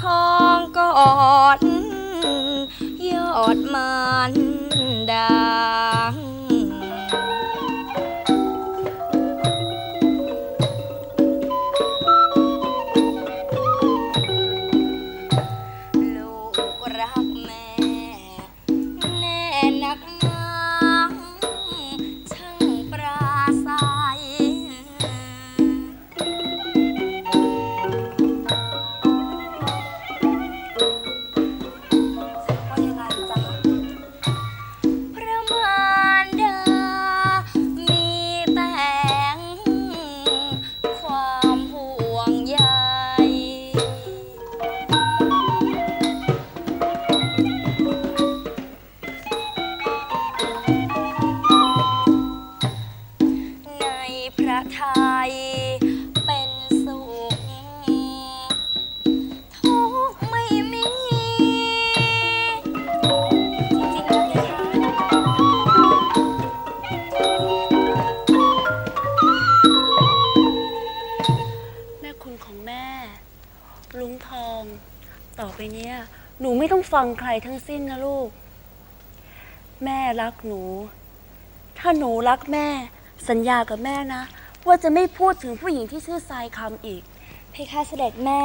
คองกอดยอดมันดัง ฟังใครทั้งสิ้นนะลูก แม่รักหนู ถ้าหนูรักแม่ สัญญากับแม่นะ ว่าจะไม่พูดถึงผู้หญิงที่ชื่อทรายคำอีก เพคะเสด็จแม่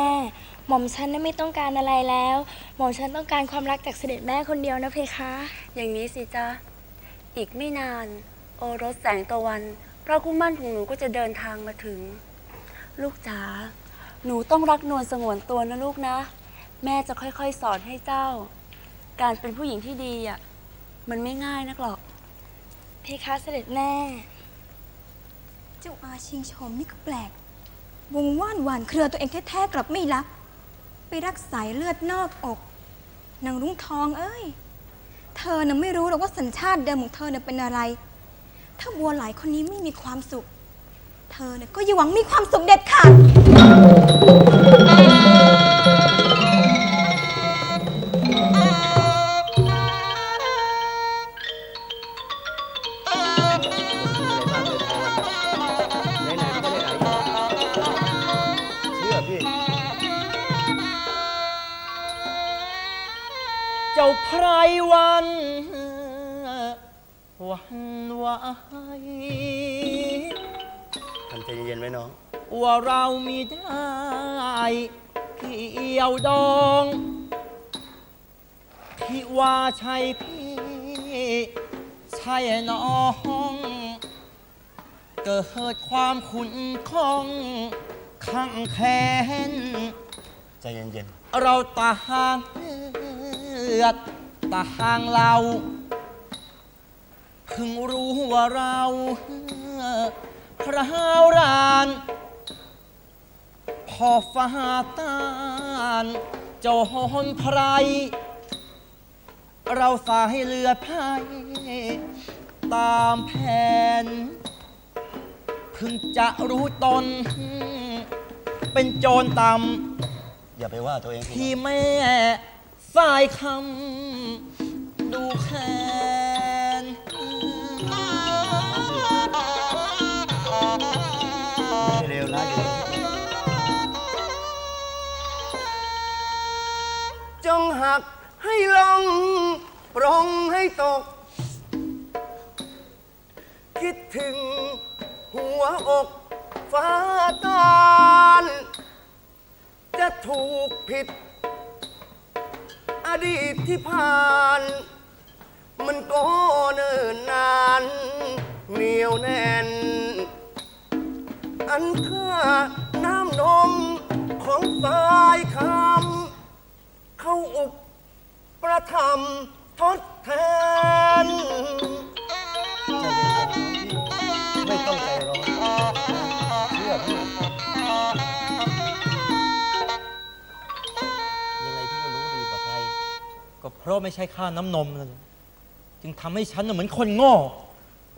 หม่อมฉันน่ะไม่ต้องการอะไรแล้ว หม่อมฉันต้องการความรักจากเสด็จแม่คนเดียวนะเพคะ อย่างนี้สิจ๊ะ อีกไม่นาน โอรสแสงตะวัน พระคู่มั่นของหนูก็จะเดินทางมาถึง ลูกจ๋าหนูต้องรักนวลสงวนตัวนะลูกนะ แม่จะค่อยๆ สอนให้เจ้า การเป็นผู้หญิงที่ดีอะ มันไม่ง่ายนักหรอก เพคะเสด็จแม่ เจ้าอาชิงชมนี่ก็แปลก วงว่านหวานเครือตัวเองแท้ๆกลับไม่รักไปรักสายเลือดนอกอก นางรุ้งทองเอ้ย เธอน่ะไม่รู้หรอกว่าสัญชาติเดิมของเธอน่ะเป็นอะไร ถ้าบัวหลายคนนี้ไม่มีความสุข เธอน่ะก็อย่าหวังมีความสุขเด็ดขาด เจ้าไพรวันหวันไหวทำใจเย็นๆไว้น้อง ว่าเรามีได้เกี่ยวดองที่ว่าใช่พี่ ใช่น้อง เกิดความขุนคล่องข้างแค้นใจเย็นเราต่างเลื อดต่างเราเพิ่งรู้ว่าเราพระหาวรานพอฟ้าตานเจ้าหอนไพร เราสายเรือไพรตามแผนเพิ่งจะรู้ตน เป็นโจรต่ำๆอย่าไปว่าตัวเองสิ ที่แม่ สายคำดูแค้นเร็วนะจงหักให้ลง ปรงให้ตก คิดถึงหัวอกฟ้าตานจะถูกผิด ดีตที่ผ่าน มันก็เนิ่นนานเหนียวแน่น อันค่าน้ำนมของสายคำเข้าอุปประทม เพราะไม่ใช่ค่าน้ำนมนั่นแหละจึงทำให้ฉันน่ะเหมือนคนโง่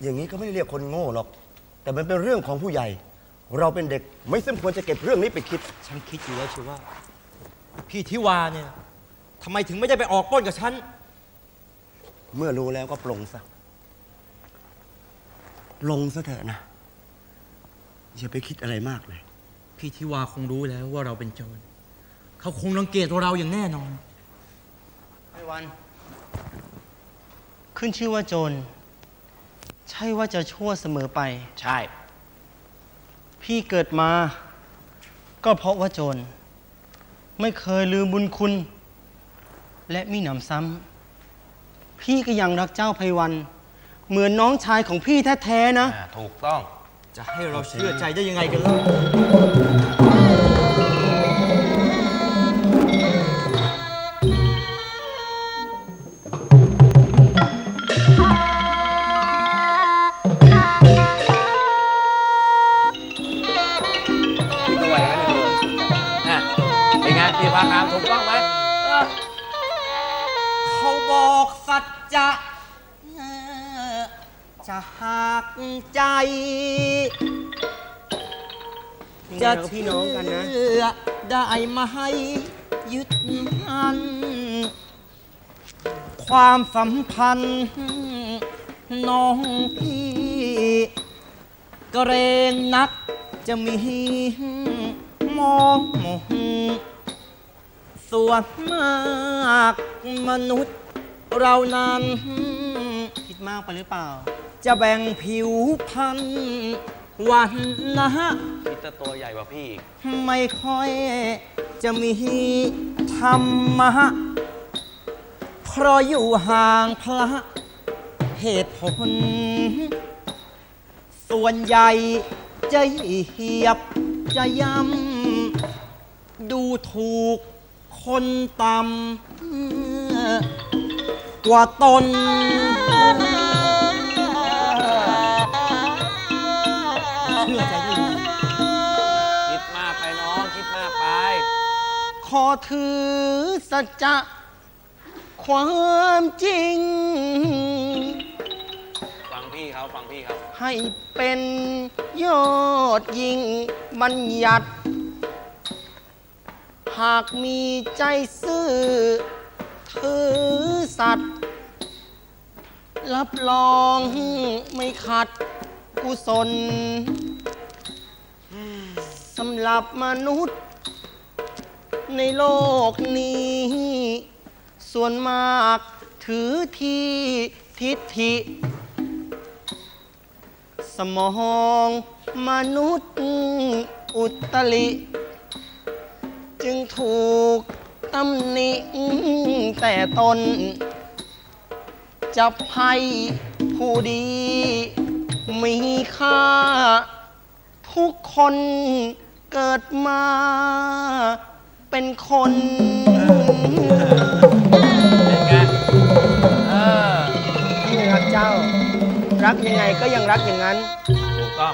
อย่างนี้ก็ไม่ได้เรียกคนโง่หรอก แต่มันเป็นเรื่องของผู้ใหญ่ เราเป็นเด็กไม่สมควรจะเก็บเรื่องนี้ไปคิด ฉันคิดอยู่แล้วเชียวว่า พี่ทิวาเนี่ยทำไมถึงไม่ได้ไปออกปล้นกับฉัน เมื่อรู้แล้วก็ปลงซะปลงซะเถอะนะ อย่าไปคิดอะไรมากเลย พี่ทิวาคงรู้แล้วว่าเราเป็นโจร เขาคงรังเกียจเราอย่างแน่นอน ไอ้วัน ขึ้นชื่อว่าโจร ใช่ว่าจะชั่วเสมอไป ใช่ พี่เกิดมา ก็เพราะว่าโจร ไม่เคยลืมบุญคุณ และมีหนำซ้ำ พี่ก็ยังรักเจ้าไพวัน เหมือนน้องชายของพี่แท้ ๆ นะถูกต้อง จะให้เราเชื่อใจได้ยังไงกันล่ะ ใจ จะจะพี่น้องกันนะเชื่อได้ไหมยึดมันความสัมพันธ์ น้องพี่ เกรงนักจะมีมองมองส่วนมากมนุษย์เรานั้น คิดมากไปหรือเปล่า จะแบ่งผิวพันธุ์วันนะพี่จะตัวใหญ่กว่าพี่อีกไม่ค่อยจะมีธรรมะเพราะอยู่ห่างพระเหตุผล ส่วนใหญ่จะเหยียบจะย้ำ ดูถูกคนต่ำกว่าตน ขอถือสัจจะความจริง ฟังพี่เขาฟังพี่เขาให้เป็นยอดยิ่งบัญญัติ หากมีใจซื่อ ถือสัตว์รับรองไม่ขัดกุศลสำหรับมนุษย์ ในโลกนี้ ส่วนมากถือที่ทิฏฐิ สมองมนุษย์อุตลิ จึงถูกตำหนิแต่ตนจับให้ผู้ดี มีค่า ทุกคนเกิดมา เป็นคน เป็นไงเออพี่รักเจ้า รักยังไงก็ยังรักอย่างนั้น ถูกต้อง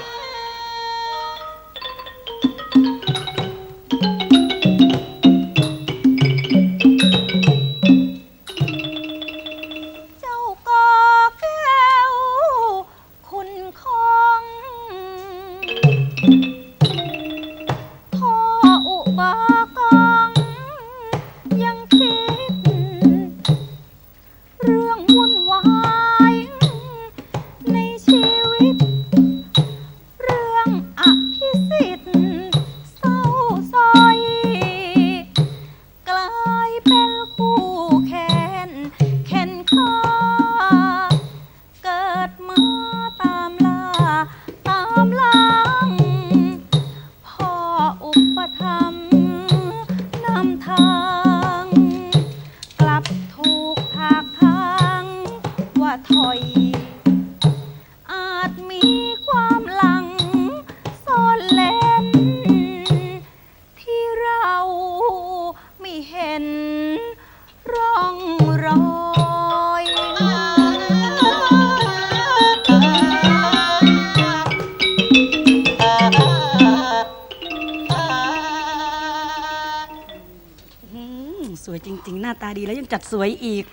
น้าตาดีแล้วยังจัดสวยอีก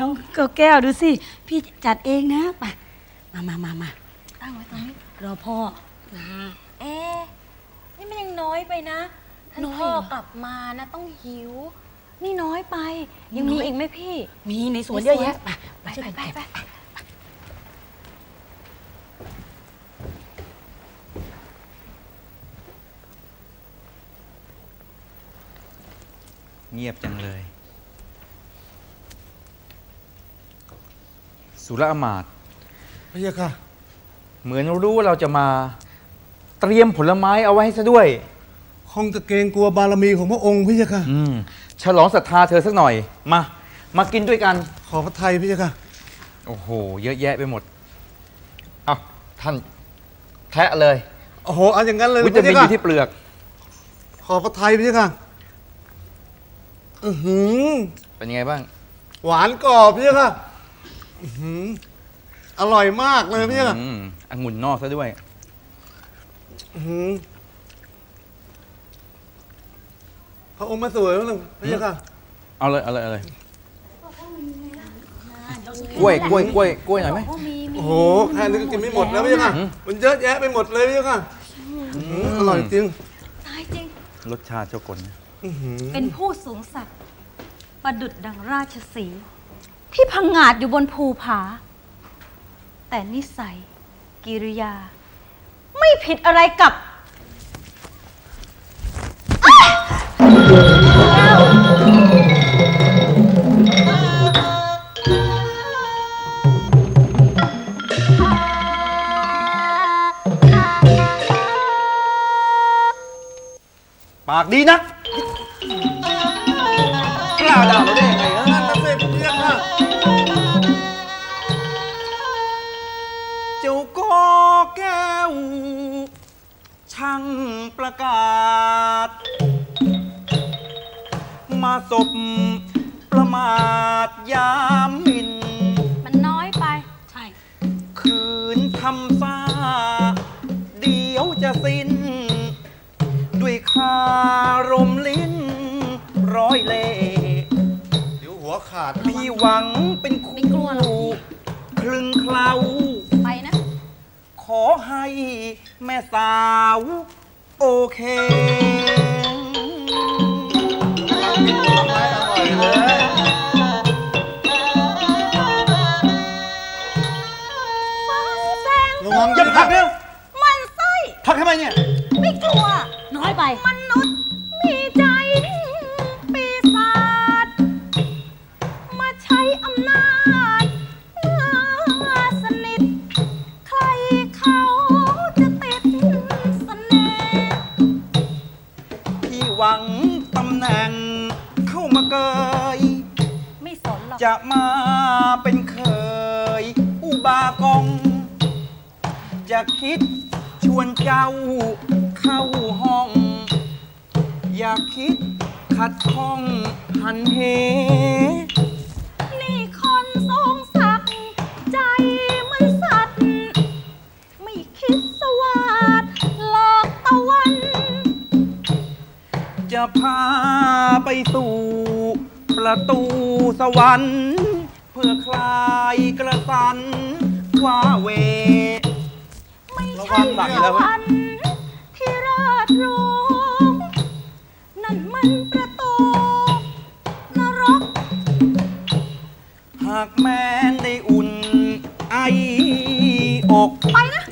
น้องเกลแก้วดูสิ พี่จัดเองนะไปมามามามาตั้งไว้ตรงนี้รอพ่อเอ๊ะนี่มันยังน้อยไปนะท่านน้อยพ่อเหรอกลับมานะต้องหิว นี่น้อยไป ยังมีอีกไหมพี่ มีในสวนเยอะแยะไปไปไปไป ไป ไป เงียบจังเลย สุรอมาตย์พระยาค่ะ เหมือนรู้ว่าเราจะมา เตรียมผลไม้เอาไว้ให้ซะด้วย คงจะเกรงกลัวบารมีของพระองค์พระยาค่ะ อืม ฉลองศรัทธาเธอสักหน่อย มา มากินด้วยกัน ขอพระไทยพระยาค่ะ โอ้โห เยอะแยะไปหมด เอาท่านแทะเลย โอ้โหเอาอย่างนั้นเลยวิตามินพอระยายู่ค่ะที่เปลือก ขอพระไทยพระยาค่ะ อือหือเป็นยังไงบ้าง หวานกรอบพระยาค่ะอื้อหืออร่อยมากเลยพระยาค่ะอืมองุ่นนอกซะด้วย อื้อหือพระองค์มาสวยมากเลยพระยาค่ะ เอาเลย เอาเลย เอาเลย กล้วย กล้วย กล้วย กล้วยหน่อยไหม โอ้โหแค่นี้ก็กินไม่หมดแล้วพระยาค่ะ อืม มันเยอะแยะไปหมดเลยพระยาค่ะอื้อหืออร่อยจริง ตายจริง รสชาติเจ้ากลนะอื้อหือ เป็นผู้สูงศักดิ์ประดุดดังราชสีห์ที่พังงาดอยู่บนภูผา แต่นิสัย กิริยา ไม่ผิดอะไรกับปากดีนักก ประกาศ มาศพประมาทยามหมิน มันน้อยไป ใช่ คืนทำซ่า เดี๋ยวจะสิ้น ด้วยคารมลิ้น ร้อยเล่ห์เดี๋ยวหัวขาด พี่หวังเป็นไม่กลัวหรอก คลึงเคล้า ไปนะ ขอให้แม่สาว โอเค ระ เป็นเคย อุบากอง จะคิดชวนเจ้าเข้าห้อง อย่าคิดขัดข้องหันเห นี่คนทรงศักดิ์ใจมันสัตว์ ไม่คิดสวาดหลอกตะวัน จะพาไปสู่ประตูสวรรค์ เพื่อคลายกระสันว่าเว ไม่ระใช่วังหลังสแล้ววรรค์ที่เลิศหรูนั่นมันประตูนรก หากแม้นได้อุ่นไออก ไปนะ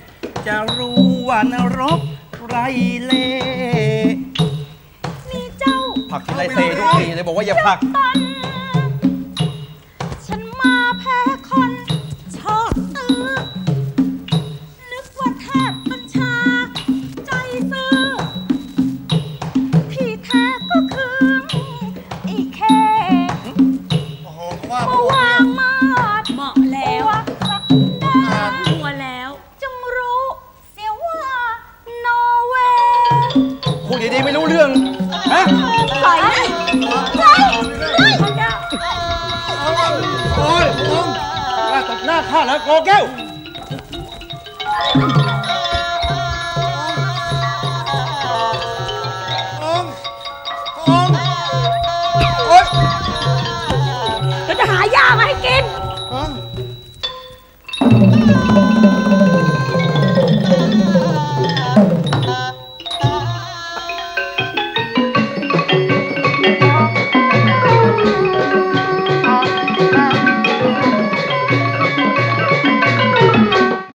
จะรู้ว่านรกไรเล่นี่เจ้าผลักทีไรเซทุกทีเลยบอกว่าอย่าผลัก ตัน องค์องค์โอ๊ยก็จะหาหญ้ามาให้กิน